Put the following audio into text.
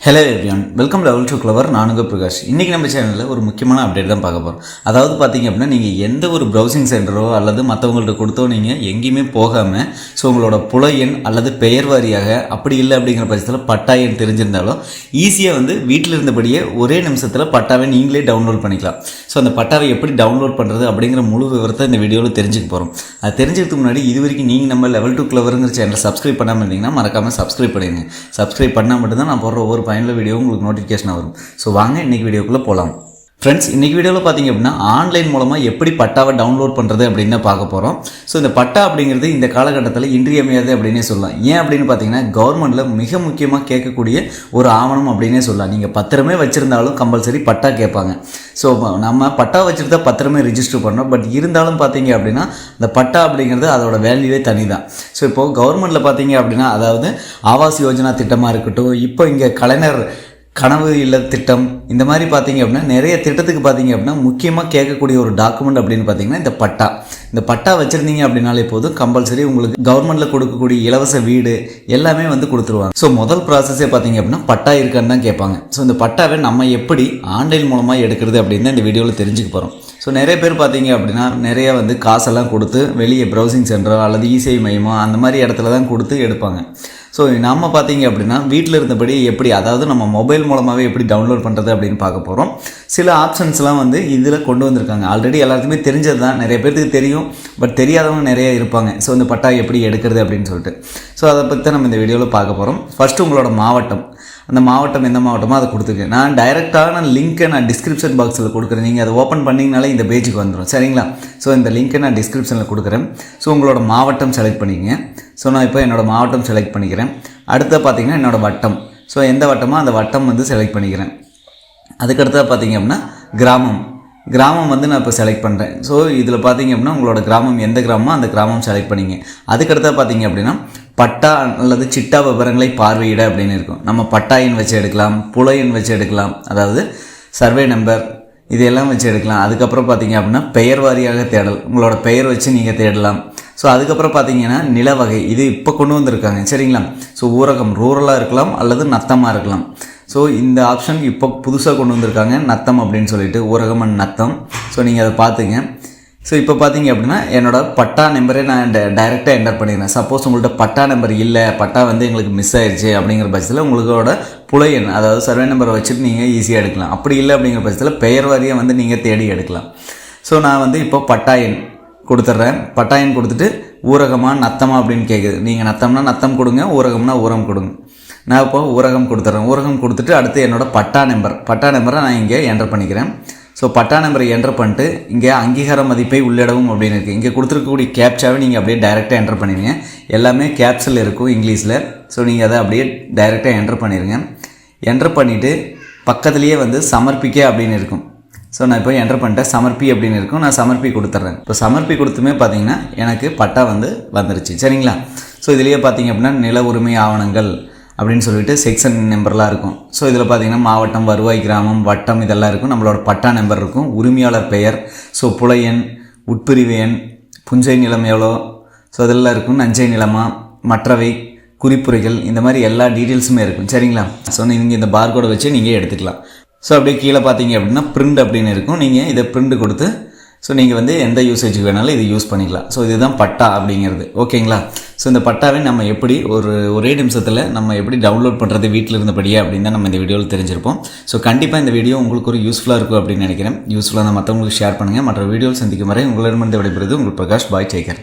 Hello everyone welcome level to clever நானுங்க பிரகாஷ். இன்றைக்கி நம்ம சேனலில் ஒரு முக்கியமான அப்டேட் தான் பார்க்க போகிறோம் அதாவது பார்த்தீங்க அப்படின்னா நீங்கள் எந்த ஒரு ப்ரௌசிங் சென்டரோ அல்லது மற்றவங்கள்ட்ட கொடுத்தோ நீங்கள் எங்கேயுமே போகாமல் ஸோ உங்களோட புல எண் அல்லது பெயர் வாரியாக அப்படி இல்லை அப்படிங்கிற பட்சத்தில் பட்டா எண் தெரிஞ்சிருந்தாலும் ஈஸியாக வந்து வீட்டில் இருந்தபடியே ஒரே நிமிஷத்தில் பட்டாவை நீங்களே டவுன்லோட் பண்ணிக்கலாம். ஸோ அந்த பட்டாவை எப்படி டவுன்லோட் பண்ணுறது அப்படிங்கிற முழு விவரத்தை இந்த வீடியோவில் தெரிஞ்சுக்க போகிறோம் அது தெரிஞ்சதுக்கு முன்னாடி இது வரைக்கும் நீங்கள் நம்ம லெவல் டூ கிளவருங்கிற சேனலை சப்ஸ்கிரைப் பண்ணாமல் இருந்தீங்கன்னா மறக்காமல் சப்ஸ்கிரைப் பண்ணிடுங்க. சப்ஸ்கிரைப் பண்ணால் மட்டும்தான் நான் போடுற ஒவ்வொரு பயனுள்ள வீடியோ உங்களுக்கு நோட்டிஃபிகேஷன் வரும். ஸோ வாங்க இன்றைக்கி வீடியோக்குள்ளே போகலாம் ஃப்ரெண்ட்ஸ் இன்றைக்கி வீடியோவில் பார்த்தீங்க அப்படின்னா ஆன்லைன் மூலமாக எப்படி பட்டாவை டவுன்லோட் பண்ணுறது அப்படின்னு பார்க்க போகிறோம் ஸோ இந்த பட்டா அப்படிங்கிறது இந்த காலகட்டத்தில் இன்றியமையாது அப்படின்னே சொல்லலாம். ஏன் அப்படின்னு பார்த்தீங்கன்னா கவர்மெண்ட்டில் மிக முக்கியமாக கேட்கக்கூடிய ஒரு ஆவணம் அப்படின்னே சொல்லலாம். நீங்கள் பத்திரமே வச்சுருந்தாலும் கம்பல்சரி பட்டா கேட்பாங்க. ஸோ நம்ம பட்டா வச்சுருந்தா பத்திரமே ரிஜிஸ்டர் பண்ணோம். பட் இருந்தாலும் பார்த்தீங்க அப்படின்னா இந்த பட்டா அப்படிங்கிறது அதோட வேல்யூவே தனி தான் ஸோ இப்போது கவர்மெண்ட்டில் பார்த்தீங்க அப்படின்னா அதாவது ஆவாஸ் யோஜனா திட்டமாக இருக்கட்டும் இப்போ இங்கே கலைஞர் கனவு இல்ல திட்டம் இந்த மாதிரி பார்த்தீங்க அப்படின்னா நிறைய திட்டத்துக்கு பார்த்தீங்க அப்படின்னா முக்கியமாக கேட்கக்கூடிய ஒரு டாக்குமெண்ட் அப்படின்னு பார்த்தீங்கன்னா இந்த பட்டா. இந்த பட்டா வச்சுருந்தீங்க அப்படின்னாலே போதும் கம்பல்சரி உங்களுக்கு கவர்மெண்ட்டில் கொடுக்கக்கூடிய இலவச வீடு எல்லாமே வந்து கொடுத்துருவாங்க. ஸோ முதல் ப்ராசஸே பார்த்தீங்க அப்படின்னா பட்டா இருக்கான்னு தான் கேட்பாங்க. ஸோ இந்த பட்டாவை நம்ம எப்படி ஆன்லைன் மூலமாக எடுக்கிறது அப்படின்னு தான் இந்த வீடியோவில் தெரிஞ்சுக்க போகிறோம் ஸோ நிறைய பேர் பார்த்தீங்க அப்படின்னா நிறைய வந்து காசெல்லாம் கொடுத்து வெளியே ப்ரௌசிங் சென்டரோ அல்லது இசை மையமோ அந்த மாதிரி இடத்துல தான் கொடுத்து எடுப்பாங்க. ஸோ நம்ம பார்த்தீங்க அப்படின்னா வீட்டில் இருந்தபடி எப்படி அதாவது நம்ம மொபைல் மூலமாகவே எப்படி டவுன்லோட் பண்ணுறது அப்படின்னு பார்க்க போகிறோம் சில ஆப்ஷன்ஸ்லாம் வந்து இதில் கொண்டு வந்திருக்காங்க. ஆல்ரெடி எல்லாத்துக்குமே தெரிஞ்சது தான் நிறைய பேர்த்துக்கு தெரியும். பட் தெரியாதவங்க நிறைய இருப்பாங்க. ஸோ இந்த பட்டா எப்படி எடுக்கிறது அப்படின்னு சொல்லிட்டு. ஸோ அதை பற்றி தான் நம்ம இந்த வீடியோவில் பார்க்க போகிறோம் ஃபஸ்ட்டு உங்களோட மாவட்டம். அந்த மாவட்டம் எந்த மாவட்டமோ அதை கொடுத்துருக்கேன் நான் டைரெக்டான லிங்க்கை நான் டிஸ்கிரிப்ஷன் பாக்ஸில் கொடுக்குறேன். நீங்கள் அதை ஓப்பன் பண்ணிங்கனாலே இந்த பேஜுக்கு வந்துடும் சரிங்களா? ஸோ இந்த லிங்க்கை நான் டிஸ்கிரிப்ஷனில் கொடுக்குறேன். ஸோ உங்களோட மாவட்டம் செலக்ட் பண்ணிக்கங்க. ஸோ நான் இப்போ என்னோடய மாவட்டம் செலக்ட் பண்ணிக்கிறேன். அடுத்து பார்த்தீங்கன்னா என்னோடய வட்டம். ஸோ எந்த வட்டமோ அந்த வட்டம் வந்து செலக்ட் பண்ணிக்கிறேன். அதுக்கடுத்தா பார்த்தீங்க அப்படின்னா கிராமம். கிராமம் வந்து நான் இப்போ செலக்ட் பண்ணுறேன் ஸோ இதில் பார்த்தீங்க அப்படின்னா உங்களோட கிராமம் எந்த கிராமமோ அந்த கிராமம் செலக்ட் பண்ணிங்க. அதுக்கடுத்தா பார்த்தீங்க அப்படின்னா பட்டா அல்லது சிட்டா விவரங்களை பார்வையிட அப்படின்னு இருக்கும். நம்ம பட்டா எண் வச்சு எடுக்கலாம் புல எண் வச்சு எடுக்கலாம். அதாவது சர்வே நம்பர் இதையெல்லாம் வச்சு எடுக்கலாம். அதுக்கப்புறம் பார்த்தீங்க அப்படின்னா பெயர் வாரியாக தேடல். உங்களோட பெயர் வச்சு நீங்கள் தேடலாம். ஸோ அதுக்கப்புறம் பார்த்தீங்கன்னா நில வகை இது இப்போ கொண்டு வந்திருக்காங்க. சரிங்களா? ஸோ ஊரகம். ரூரலாக இருக்கலாம் அல்லது நத்தமாக இருக்கலாம். ஸோ இந்த ஆப்ஷன் இப்போ புதுசாக கொண்டு வந்திருக்காங்க நத்தம் அப்படின்னு சொல்லிட்டு ஊரகம் நத்தம். ஸோ நீங்கள் அதை பார்த்துங்க ஸோ இப்போ பார்த்தீங்க அப்படின்னா என்னோடய பட்டா நம்பரே நான் டைரெக்டாக என்டர் பண்ணிடுறேன் சப்போஸ் உங்கள்கிட்ட பட்டா நம்பர் இல்லை பட்டா வந்து எங்களுக்கு மிஸ் ஆயிடுச்சு அப்படிங்கிற பட்சத்தில் உங்களோட புலையன் அதாவது சர்வே நம்பரை வச்சுட்டு நீங்கள் ஈஸியாக எடுக்கலாம். அப்படி இல்லை அப்படிங்கிற பட்சத்தில் பெயர் வாரியாக வந்து நீங்கள் தேடி எடுக்கலாம். ஸோ நான் வந்து இப்போ பட்டா எண் கொடுத்துட்றேன் பட்டாயன் கொடுத்துட்டு ஊரகமாக நத்தமா அப்படின்னு கேட்குது நீங்கள் நத்தம்னா நத்தம் கொடுங்க ஊரகம்னா ஊரம் கொடுங்க. நான் இப்போ ஊரகம் கொடுத்துட்றேன் ஊரகம் கொடுத்துட்டு அடுத்து என்னோடய பட்டா நம்பர் பட்டா நம்பரை நான் இங்கே என்டர் பண்ணிக்கிறேன். ஸோ பட்டா நம்பரை என்டர் பண்ணிட்டு இங்கே அங்கீகார மதிப்பை உள்ளிடவும் அப்படின்னு இருக்குது இங்கே கொடுத்துருக்கக்கூடிய கேப்சாவை நீங்கள் அப்படியே டைரெக்டாக என்டர் பண்ணிடுங்க. எல்லாமே கேப்ஸில் இருக்கும் இங்கிலீஷில். ஸோ நீங்கள் அதை அப்படியே டைரெக்டாக என்டர் பண்ணிடுங்க. என்டர் பண்ணிவிட்டு பக்கத்துலேயே வந்து சமர்ப்பிக்க அப்படின்னு இருக்கும். ஸோ நான் இப்போ என்டர் பண்ணிட்டேன். சமர்ப்பி அப்படின்னு இருக்கும். நான் சமர்ப்பி கொடுத்துட்றேன். இப்போ சமர்ப்பி கொடுத்துமே பார்த்தீங்கன்னா எனக்கு பட்டா வந்து வந்துருச்சு. சரிங்களா? ஸோ இதுலேயே பார்த்தீங்க அப்படின்னா நில உரிமை ஆவணங்கள் அப்படின்னு சொல்லிட்டு செக்ஷன் நம்பர்லாம் இருக்கும். ஸோ இதில் பார்த்தீங்கன்னா மாவட்டம் வருவாய் கிராமம் வட்டம் இதெல்லாம் இருக்கும். நம்மளோட பட்டா நம்பர் இருக்கும். உரிமையாளர் பெயர் ஸோ புலையன் உட்பிரிவு எண் புஞ்சை நிலம் எவ்வளோ? ஸோ இதெல்லாம் இருக்கும். நஞ்சை நிலமா மற்றவை குறிப்புரைகள் இந்த மாதிரி எல்லா டீட்டெயில்ஸுமே இருக்கும். சரிங்களா? ஸோ நீங்கள் இந்த பார்கோடை வச்சு நீங்கள் எடுத்துக்கலாம். ஸோ அப்படியே கீழே பார்த்தீங்க அப்படின்னா பிரிண்ட் அப்படின்னு இருக்கும். நீங்கள் இதை பிரிண்ட் கொடுத்து ஸோ நீங்கள் வந்து எந்த யூசேஜுக்கு வேணாலும் இது யூஸ் பண்ணிக்கலாம். ஸோ இதுதான் பட்டா அப்படிங்கிறது. ஓகேங்களா? ஸோ இந்த பட்டாவை நம்ம எப்படி ஒரு ஒரே நிமிஷத்தில் நம்ம எப்படி டவுன்லோட் பண்ணுறது வீட்டில் இருந்தபடியே அப்படின்னு தான் நம்ம இந்த வீடியோவில் தெரிஞ்சிருப்போம். ஸோ கண்டிப்பாக இந்த வீடியோ உங்களுக்கு ஒரு யூஸ்ஃபுல்லாக இருக்கும் அப்படின்னு நினைக்கிறேன். யூஸ்ஃபுல்லாக தான் மற்றவங்களுக்கு ஷேர் பண்ணுங்கள் மற்ற வீடியோவில் சந்திக்கும் வரை உங்களிடமிருந்து விடைபெறுது உங்கள் பிரகாஷ் பாய் டேக்கர்